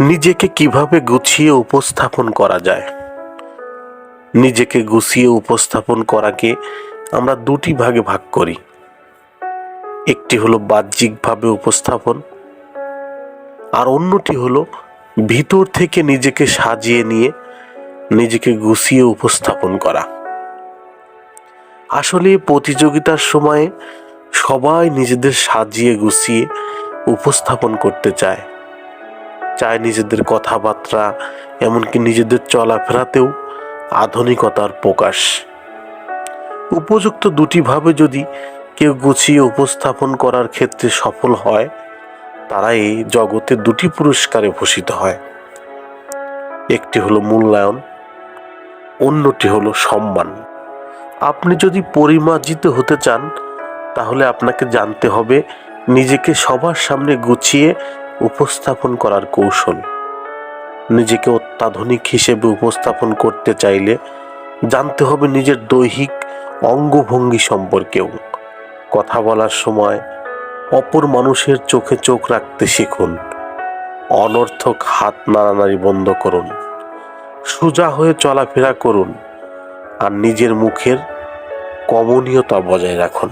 নিজেকে কীভাবে গুছিয়ে উপস্থাপন করা যায়? নিজেকে গুছিয়ে উপস্থাপন করাকে আমরা দুটি ভাগে ভাগ করি। একটি হলো বাহ্যিকভাবে উপস্থাপন, আর অন্যটি হলো ভিতর থেকে নিজেকে সাজিয়ে নিয়ে নিজেকে গুছিয়ে উপস্থাপন করা। আসলে প্রতিযোগিতার সময়ে সবাই নিজেদের সাজিয়ে গুছিয়ে উপস্থাপন করতে চায়। চায় নিজেদের কথাবার্তা, এমনকি নিজেদের চলাফেরাতেও আধুনিকতার প্রকাশ। উপযুক্ত দুটিভাবে যদি কেউ গুছিয়ে উপস্থাপন করার ক্ষেত্রে সফল হয়, তারা এই জগতে দুটি পুরস্কারে ভূষিত হয়। একটি হলো মূল্যায়ন, অন্যটি হলো সম্মান। আপনি যদি পরিমার্জিত হতে চান, তাহলে আপনাকে জানতে হবে নিজেকে সবার সামনে গুছিয়ে উপস্থাপন করার কৌশল। নিজেকে অত্যাধুনিক হিসেবে উপস্থাপন করতে চাইলে জানতে হবে নিজের দৈহিক অঙ্গভঙ্গি সম্পর্কেও। কথা বলার সময় অপর মানুষের চোখে চোখ রাখতে শিখুন। অনর্থক হাত নাড়ানাড়ি বন্ধ করুন। সোজা হয়ে চলাফেরা করুন। আর নিজের মুখের কমনীয়তা বজায় রাখুন।